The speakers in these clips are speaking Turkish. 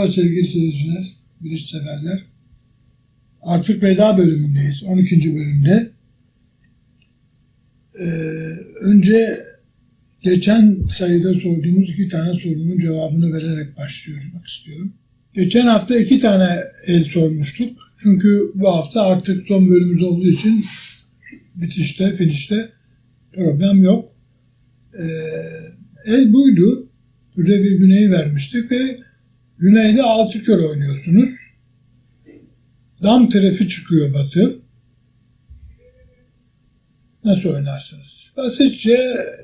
Merhaba sevgili seyirciler, biliş severler. Artık veda bölümündeyiz, 12. bölümde. Ee, önce geçen sayıda sorduğumuz iki tane sorunun cevabını vererek başlamak istiyorum. Geçen hafta iki tane el sormuştuk. Çünkü bu hafta artık son bölümümüz olduğu için bitişte, finişte problem yok. Ee, el buydu. Revi Güney'i vermiştik ve Güney'de altı kör oynuyorsunuz. Dam trefi çıkıyor batı. Nasıl oynarsınız? Basitçe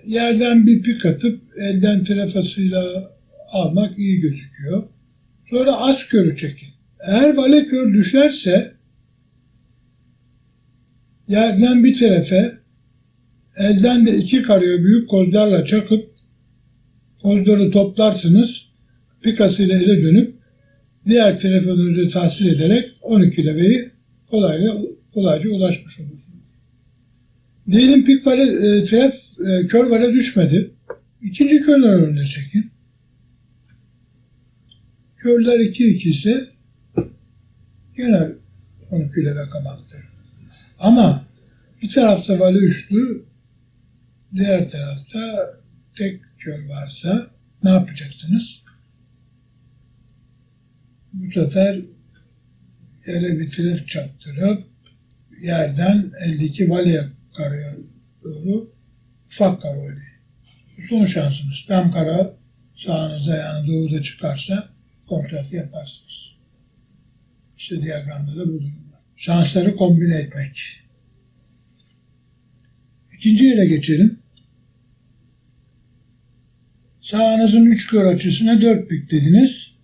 yerden bir pik atıp elden trefasıyla almak iyi gözüküyor. Sonra az körü çekin. Eğer vale kör düşerse yerden bir trefe elden de iki karıyor büyük kozlarla çakıp kozları toplarsınız pikasıyla ele dönüp diğer telefonunuzu tahsil ederek 12 leveyi kolayca, kolayca ulaşmış olursunuz. Diyelim pik vale, e, tref, e, kör vale düşmedi. İkinci körler önüne çekin. Körler 2-2 ise gene 12 leve kamaktır. Ama bir tarafta vale üçlü, diğer tarafta tek kör varsa ne yapacaksınız? Bu sefer yere tref çaktırıp yerden eldeki valeye karaya doğru ufak kara oynayın. Bu son şansınız. Tam kara sağınıza yani doğuda çıkarsa kontrat yaparsınız. İşte diyagramda da bu durum. Şansları kombine etmek. İkinci yere geçelim. Sağınızın üç kör açısına dört pik dediniz.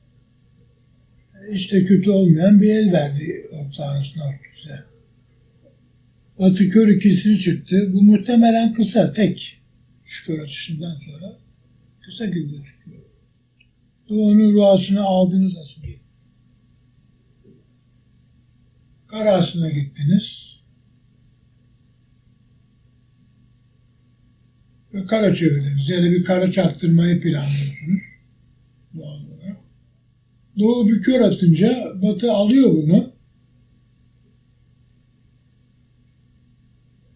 İşte kötü olmayan bir el verdi ortağınızın ortaya. Batı kör ikisini çıktı. Bu muhtemelen kısa, tek. Üç kör açısından sonra kısa gibi gözüküyor. Doğu'nun ruhasını aldınız aslında. Karasına gittiniz. Ve kara çevirdiniz. Yani bir kara çaktırmayı planlıyorsunuz. Olarak. Doğu bir kör atınca Batı alıyor bunu.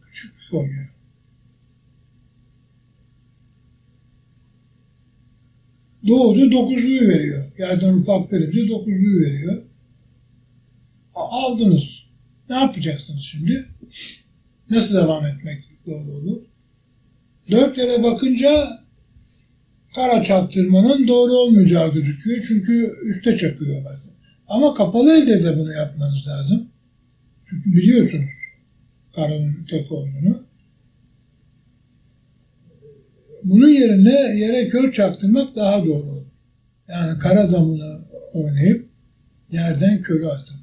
Küçük bir koyuyor. Doğu da dokuzluyu veriyor. Yerden ufak verince dokuzluyu veriyor. Aldınız. Ne yapacaksınız şimdi? Nasıl devam etmek doğru olur? Dört yere bakınca kara çaktırmanın doğru olmayacağı gözüküyor. Çünkü üste çakıyor bazen. Ama kapalı elde de bunu yapmanız lazım. Çünkü biliyorsunuz karanın tek olduğunu. Bunun yerine yere kör çaktırmak daha doğru olur. Yani kara damını oynayıp yerden körü atın.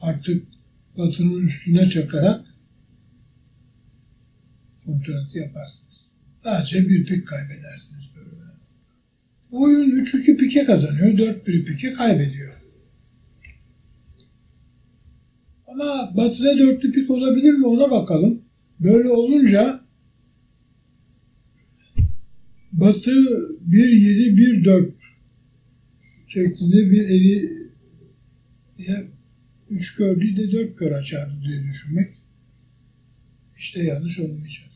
Artık batının üstüne çakarak kontratı yaparsınız. Sadece bir pik kaybedersiniz böyle. Oyun 3-2 pike kazanıyor, 4-1 pike kaybediyor. Ama batıda dörtlü pik olabilir mi ona bakalım. Böyle olunca batı 1-7-1-4 şeklinde bir eli ya 3 gördüğü de 4 kör açardı diye düşünmek işte yanlış olmayacaktır.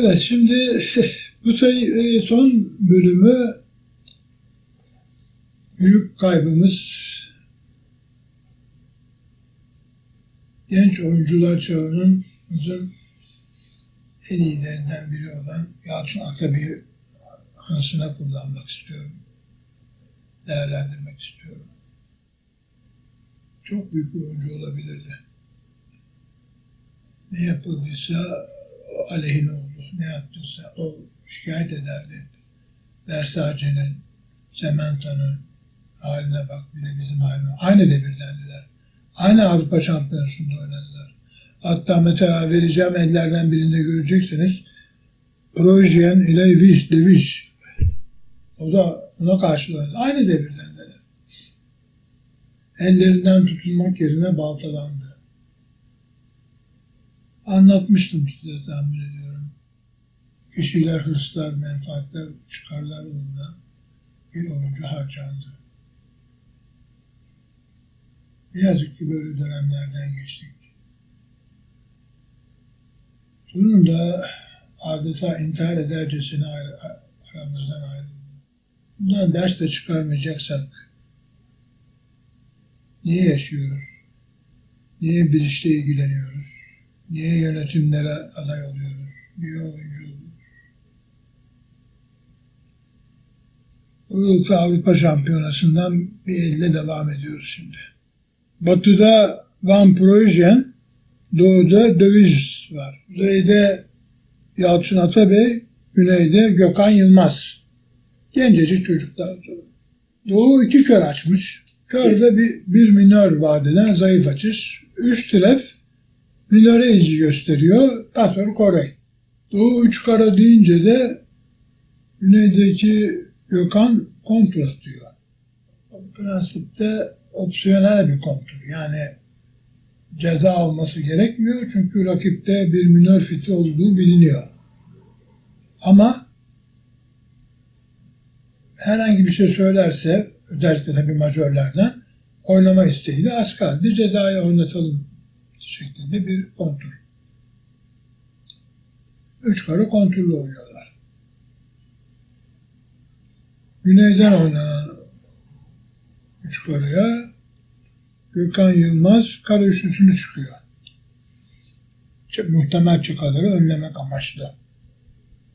Evet şimdi bu sayı e, son bölümü büyük kaybımız genç oyuncular çağının en iyilerinden biri olan Yalçın Atabi anısına kullanmak istiyorum. Değerlendirmek istiyorum. Çok büyük bir oyuncu olabilirdi. Ne yapıldıysa aleyhine oldu. Ne yaptıysa o şikayet ederdi. Versace'nin, Sementa'nın haline bak bir de bizim halime. Aynı devirdendiler. Aynı Avrupa Şampiyonası'nda oynadılar. Hatta mesela vereceğim ellerden birinde göreceksiniz. Projen ile Viş, Deviş. O da ona karşıladı. Aynı devirdendiler. Ellerinden tutulmak yerine baltalandı. Anlatmıştım size tahmin ediyorum. Kişiler, hırslar, menfaatler, çıkarlar uğruna bir oyuncu harcandı. Ne yazık ki böyle dönemlerden geçtik. Sonunda adeta intihar edercesine aramızdan ayrıldı. Bundan ders de çıkarmayacaksak niye yaşıyoruz? Niye bir işle ilgileniyoruz? Niye yönetimlere aday oluyoruz? Niye oyuncu yılki Avrupa Şampiyonası'ndan bir elle devam ediyoruz şimdi. Batı'da Van Projen, Doğu'da Döviz var. Kuzeyde Yalçın Atabey, Güneyde Gökhan Yılmaz. Gencecik çocuklar. Doğu iki kör açmış. Kör de bir, bir minör vadeden zayıf açış. Üç tref minöre ilgi gösteriyor. Daha sonra Kore. Doğu üç kara deyince de güneydeki Gökhan kontur atıyor. Prensipte opsiyonel bir kontur. Yani ceza alması gerekmiyor çünkü rakipte bir minör fiti olduğu biliniyor. Ama herhangi bir şey söylerse özellikle tabii majörlerden oynama isteğiyle az kaldı cezaya oynatalım şeklinde bir kontur. Üç kare konturlu oynuyorlar. Güneyden oynanan üç karaya Gökhan Yılmaz kare üçlüsünü çıkıyor. Muhtemel çıkaları önlemek amaçlı.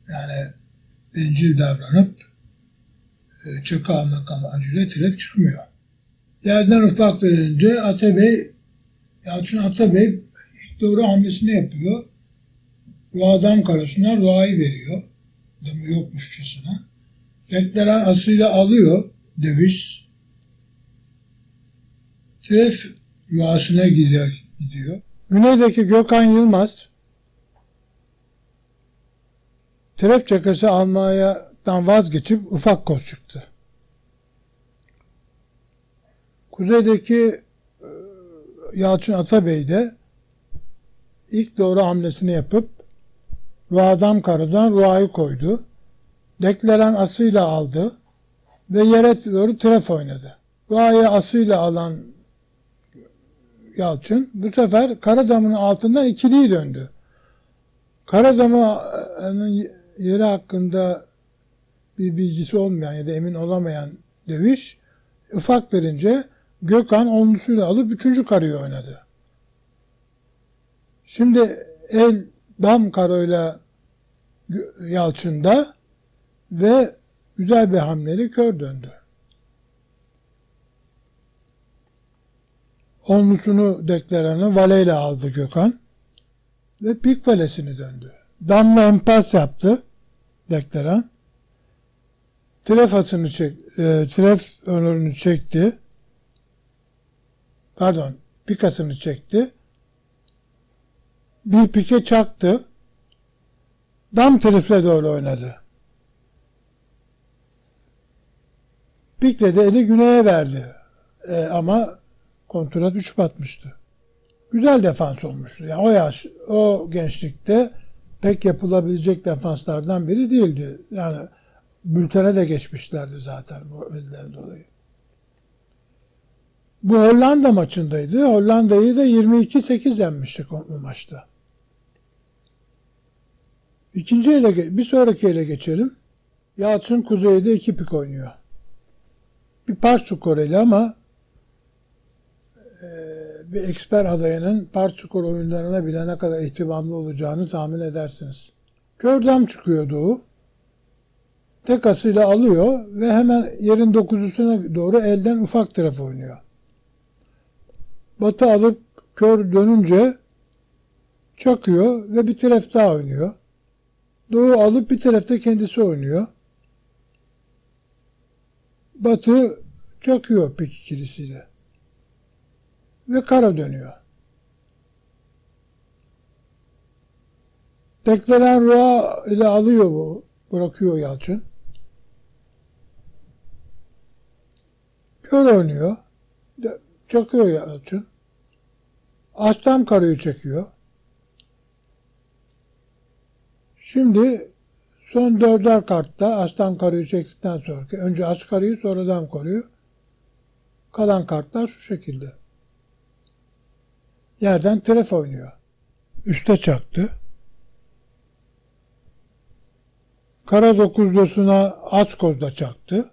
Yani bencil davranıp e, çakı almak amacıyla tref çıkmıyor. Yerden ufak verince Atabey, Yalçın Atabey ilk doğru hamlesini yapıyor. Ruadan karasına Rua'yı veriyor. Demi yokmuşçasına. Beklenen asıyla alıyor döviz. Tref Rua'sına gider, gidiyor. Güneydeki Gökhan Yılmaz tref çakası almadan vazgeçip ufak koz çıktı. Kuzeydeki e, Yalçın Atabey de ilk doğru hamlesini yapıp Ruadam Karu'dan Rua'yı koydu. Deklaren asıyla aldı ve yere doğru tref oynadı. Rua'yı asıyla alan Yalçın bu sefer Karadam'ın altından ikiliyi döndü. Karadam'ın yeri hakkında bir bilgisi olmayan ya da emin olamayan Deviş ufak verince Gökhan onlusuyla alıp üçüncü karıyı oynadı. Şimdi el dam karoyla Yalçın'da ve güzel bir hamleyle kör döndü. Onlusunu deklaranı valeyle aldı Gökhan ve pik valesini döndü. Damla empas yaptı deklaran. Trefasını çek, e, tref önünü çekti. Pardon, pikasını çekti. Bir pike çaktı. Dam trifle doğru oynadı. Pikle de eli güneye verdi. E, ama kontrat 3 batmıştı. Güzel defans olmuştu. Yani o yaş, o gençlikte pek yapılabilecek defanslardan biri değildi. Yani bültene de geçmişlerdi zaten bu elden dolayı. Bu Hollanda maçındaydı. Hollanda'yı da 22-8 yenmiştik o maçta. İkinci ele, bir sonraki ele geçelim. Yalçın kuzeyde iki pik oynuyor. Bir par Koreli ama e, bir eksper adayının par çukur oyunlarına bile ne kadar ihtimamlı olacağını tahmin edersiniz. Kördam çıkıyor Doğu. Tek asıyla alıyor ve hemen yerin dokuzusuna doğru elden ufak taraf oynuyor. Batı alıp kör dönünce çakıyor ve bir taraf daha oynuyor. Doğu alıp bir tarafta kendisi oynuyor. Batı çakıyor pik ikilisiyle. Ve kara dönüyor. Deklaren Rua ile alıyor bu. Bırakıyor Yalçın. Kör oynuyor. Çakıyor Yalçın. Aslan karıyı çekiyor. Şimdi Son dörder kartta aslan karıyı çektikten sonra önce as karıyı sonradan koruyor. Kalan kartlar şu şekilde. Yerden tref oynuyor. Üste çaktı. Kara dokuzlusuna az kozda çaktı.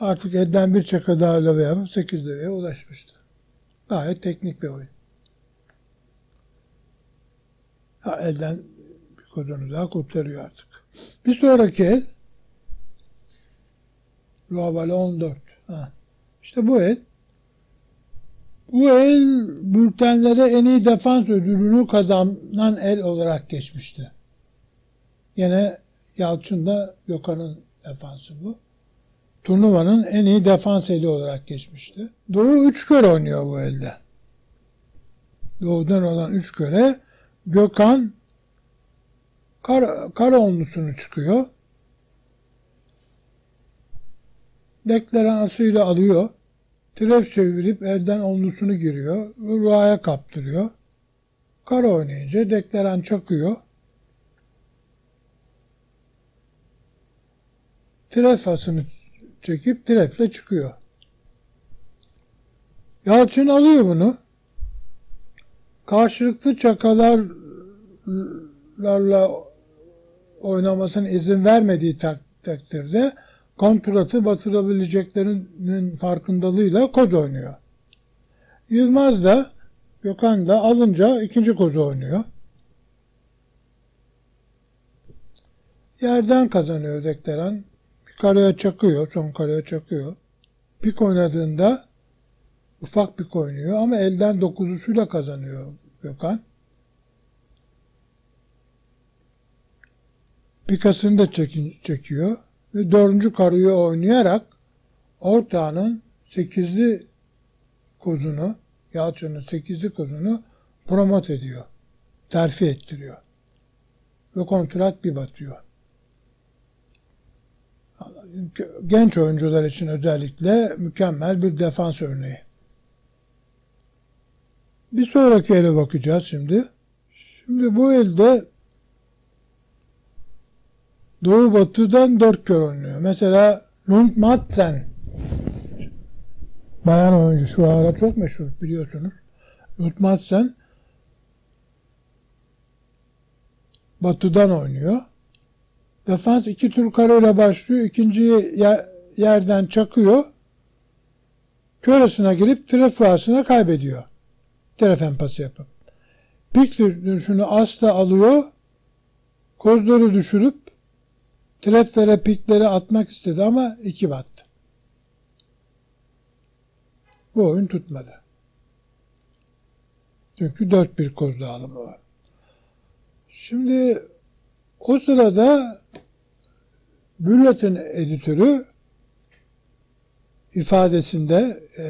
Artık elden bir çaka daha lave yapıp 8 leveye ulaşmıştı. Gayet teknik bir oyun. Ha, elden bir kozunu daha kurtarıyor artık. Bir sonraki el Rovale 14. Ha. İşte bu el bu el bültenlere en iyi defans ödülünü kazanan el olarak geçmişti. Yine Yalçın'da Gökhan'ın defansı bu. Turnuvanın en iyi defans eli olarak geçmişti. Doğu 3 kör oynuyor bu elde. Doğu'dan olan 3 köre Gökhan kar, Karaonlusunu çıkıyor. Deklaranasıyla alıyor. Tref çevirip elden onlusunu giriyor. Ruhaya kaptırıyor. Kara oynayınca deklaran çakıyor. Tref asını çekip trefle çıkıyor. Yalçın alıyor bunu. Karşılıklı çakalarla oynamasına izin vermediği tak takdirde kontratı batırabileceklerinin farkındalığıyla koz oynuyor. Yılmaz da Gökhan da alınca ikinci kozu oynuyor. Yerden kazanıyor Dekleran. Bir kareye çakıyor, son kareye çakıyor. Pik oynadığında ufak pik oynuyor ama elden dokuzusuyla kazanıyor Gökhan. Pikasını da çekiyor ve dördüncü karıyı oynayarak ortağının sekizli kozunu, Yalçın'ın sekizli kozunu promot ediyor. Terfi ettiriyor. Ve kontrat bir batıyor. Genç oyuncular için özellikle mükemmel bir defans örneği. Bir sonraki ele bakacağız şimdi. Şimdi bu elde Doğu batıdan dört kör oynuyor. Mesela Lund Madsen bayan oyuncu şu ara çok meşhur biliyorsunuz. Lund Madsen batıdan oynuyor. Defans iki tur kareyle başlıyor. İkinciyi yerden çakıyor. Köresine girip tref kaybediyor. Tref empası yapıp. Pik dönüşünü asla alıyor. Kozları düşürüp treflere pikleri atmak istedi ama iki battı. Bu oyun tutmadı. Çünkü dört bir koz dağılımı var. Şimdi o sırada Büllet'in editörü ifadesinde e,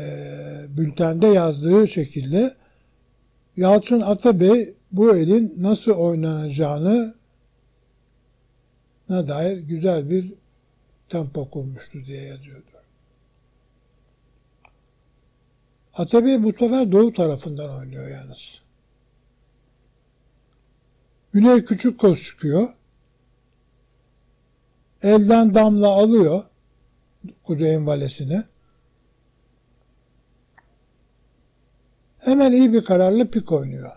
bültende yazdığı şekilde Yalçın Atabey bu elin nasıl oynanacağını na dair güzel bir tempo kurmuştu diye yazıyordu. Atabey bu sefer doğu tarafından oynuyor yalnız. Güney küçük koz çıkıyor. Elden damla alıyor kuzeyin valesini. Hemen iyi bir kararla pik oynuyor.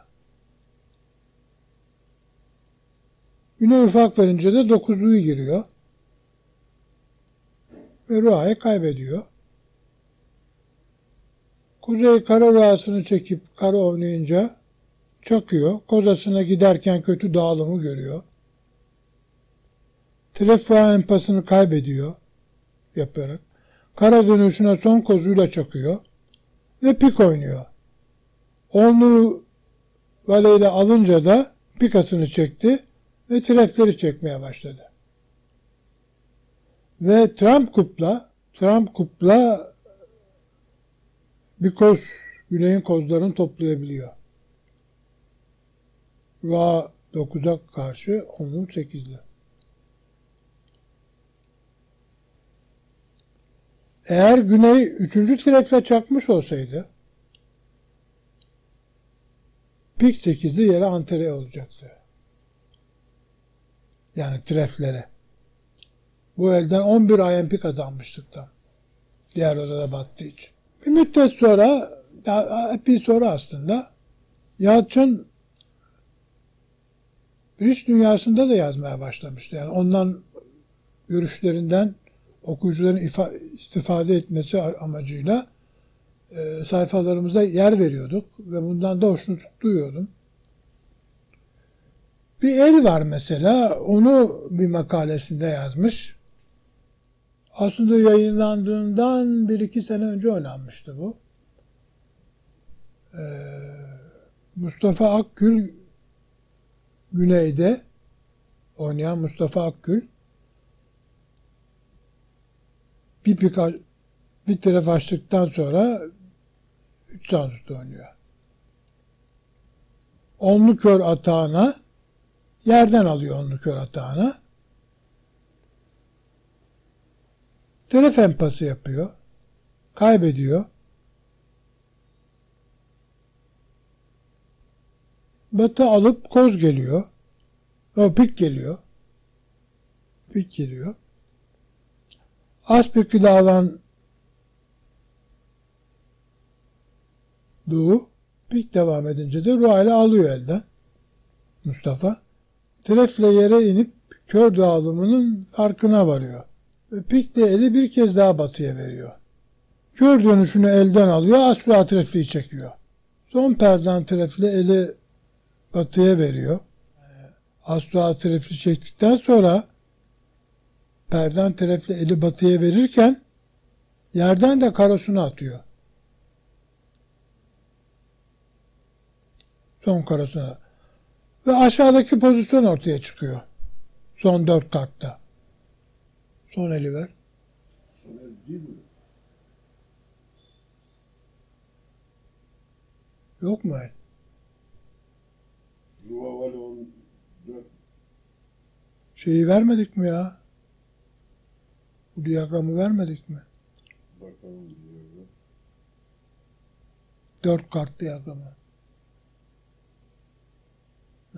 Güney ufak verince de dokuzluyu giriyor. Ve Ruha'yı kaybediyor. Kuzey kara ruhasını çekip kara oynayınca çakıyor. Kozasına giderken kötü dağılımı görüyor. Trefa empasını kaybediyor yaparak. Kara dönüşüne son kozuyla çakıyor. Ve pik oynuyor. Onlu valeyle alınca da pikasını çekti ve trefleri çekmeye başladı. Ve Trump kupla Trump kupla bir koz, güneyin kozlarını toplayabiliyor. Ra 9'a karşı onun 8'li. Eğer Güney 3. trefle çakmış olsaydı pik 8'li yere antere olacaktı. Yani treflere. Bu elden 11 IMP kazanmıştık da. Diğer odada battığı için. Bir müddet sonra, epey sonra aslında Yalçın iş dünyasında da yazmaya başlamıştı. Yani ondan görüşlerinden okuyucuların ifa, istifade etmesi amacıyla e, sayfalarımızda yer veriyorduk ve bundan da hoşnut duyuyordum. Bir el var mesela, onu bir makalesinde yazmış. Aslında yayınlandığından bir iki sene önce oynanmıştı bu. Ee, Mustafa Akgül Güney'de oynayan Mustafa Akgül bir pika, bir taraf açtıktan sonra 3 sanusda oynuyor. Onlu kör atağına yerden alıyor onlu kör atağına. Telef empası yapıyor. Kaybediyor. Batı alıp koz geliyor. O pik geliyor. Pik geliyor. Az pikli alan Doğu. Pik devam edince de Ruayla alıyor elden. Mustafa. Trefle yere inip kör dağılımının farkına varıyor. Ve pik de eli bir kez daha batıya veriyor. Kör dönüşünü elden alıyor. Asla trefliyi çekiyor. Son perdan trefle eli batıya veriyor. Asla trefli çektikten sonra perdan trefle eli batıya verirken yerden de karosunu atıyor. Son karosuna. Ve aşağıdaki pozisyon ortaya çıkıyor. Son dört kartta. Son eli ver. Soner değil mi? Yok mu el? Juvavali 14 Şeyi vermedik mi ya? Bu diyagramı vermedik mi? bakalım diyor. Dört kart diyagramı.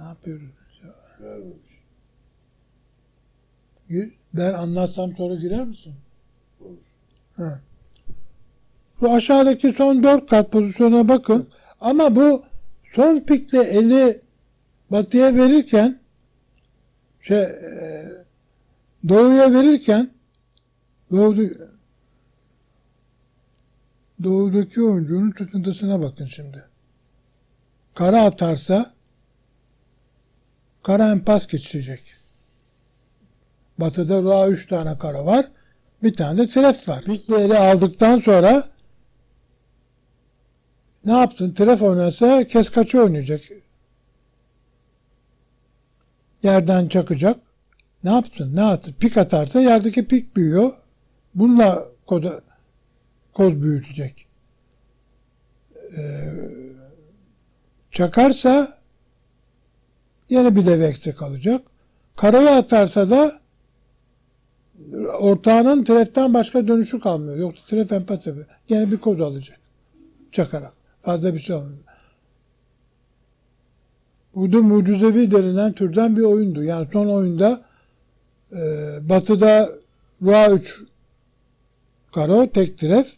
Ne yapıyoruz? ya? Vermemiş. Ben anlatsam sonra girer misin? Konuş. Ha. Bu aşağıdaki son dört kart pozisyona bakın. Ama bu son pikle eli batıya verirken şey e, doğuya verirken doğu, doğudaki oyuncunun tutundusuna bakın şimdi. Kara atarsa kara empas geçirecek. Batıda Ra 3 tane kara var. Bir tane de tref var. Pikle eli aldıktan sonra ne yaptın? Tref oynarsa kes kaçı oynayacak. Yerden çakacak. Ne yaptın? Ne yaptın? Pik atarsa yerdeki pik büyüyor. Bununla koza, koz büyütecek. Ee, çakarsa yine bir de eksi kalacak. Karaya atarsa da ortağının treften başka dönüşü kalmıyor. Yoksa tref empat yapıyor. Gene bir koz alacak. Çakarak. Fazla bir şey olmuyor. Bu da mucizevi denilen türden bir oyundu. Yani son oyunda e, batıda Rua 3 karo tek tref.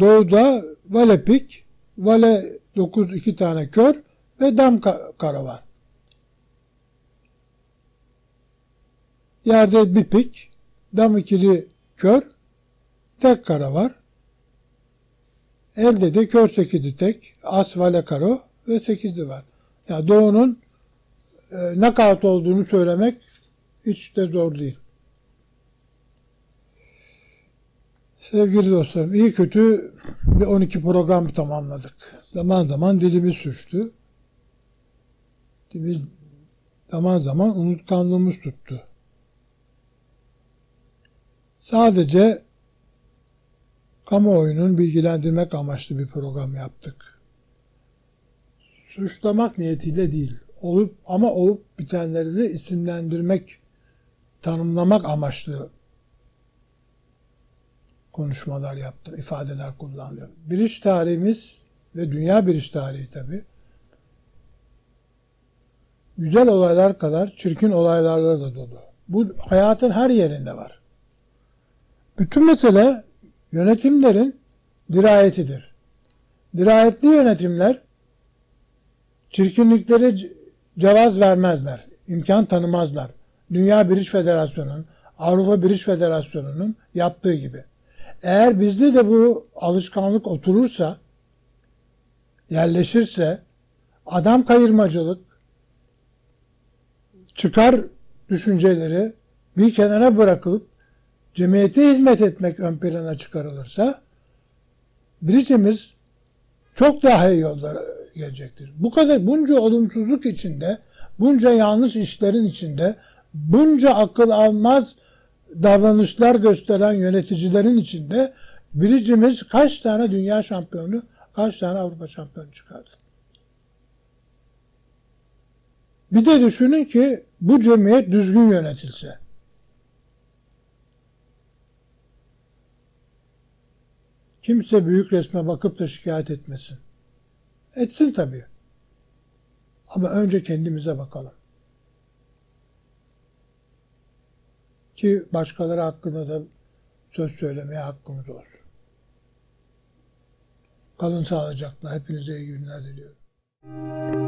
Doğuda vale pik, vale 9 iki tane kör ve dam ka- karo var. Yerde bir pik, dam ikili kör, tek kara var. Elde de kör sekizli tek, as karo ve sekizli var. Yani Doğu'nun e, knockout olduğunu söylemek hiç de zor değil. Sevgili dostlarım, iyi kötü bir 12 program tamamladık. Zaman zaman dilimiz suçtu. Dilimiz zaman zaman unutkanlığımız tuttu. Sadece kamuoyunun bilgilendirmek amaçlı bir program yaptık. Suçlamak niyetiyle değil. Olup ama olup bitenleri de isimlendirmek, tanımlamak amaçlı konuşmalar yaptım, ifadeler kullandım. Biriş tarihimiz ve dünya biriş tarihi tabi güzel olaylar kadar çirkin olaylarla da dolu. Bu hayatın her yerinde var. Bütün mesele yönetimlerin dirayetidir. Dirayetli yönetimler çirkinliklere cevaz vermezler, imkan tanımazlar. Dünya Biriş Federasyonu'nun, Avrupa Biriş Federasyonu'nun yaptığı gibi. Eğer bizde de bu alışkanlık oturursa, yerleşirse, adam kayırmacılık, çıkar düşünceleri bir kenara bırakılıp cemiyete hizmet etmek ön plana çıkarılırsa biricimiz çok daha iyi yollara gelecektir. Bu kadar bunca olumsuzluk içinde, bunca yanlış işlerin içinde, bunca akıl almaz davranışlar gösteren yöneticilerin içinde biricimiz kaç tane dünya şampiyonu, kaç tane Avrupa şampiyonu çıkardı. Bir de düşünün ki bu cemiyet düzgün yönetilse. Kimse büyük resme bakıp da şikayet etmesin. Etsin tabii. Ama önce kendimize bakalım. Ki başkaları hakkında da söz söylemeye hakkımız olsun. Kalın sağlıcakla. Hepinize iyi günler diliyorum.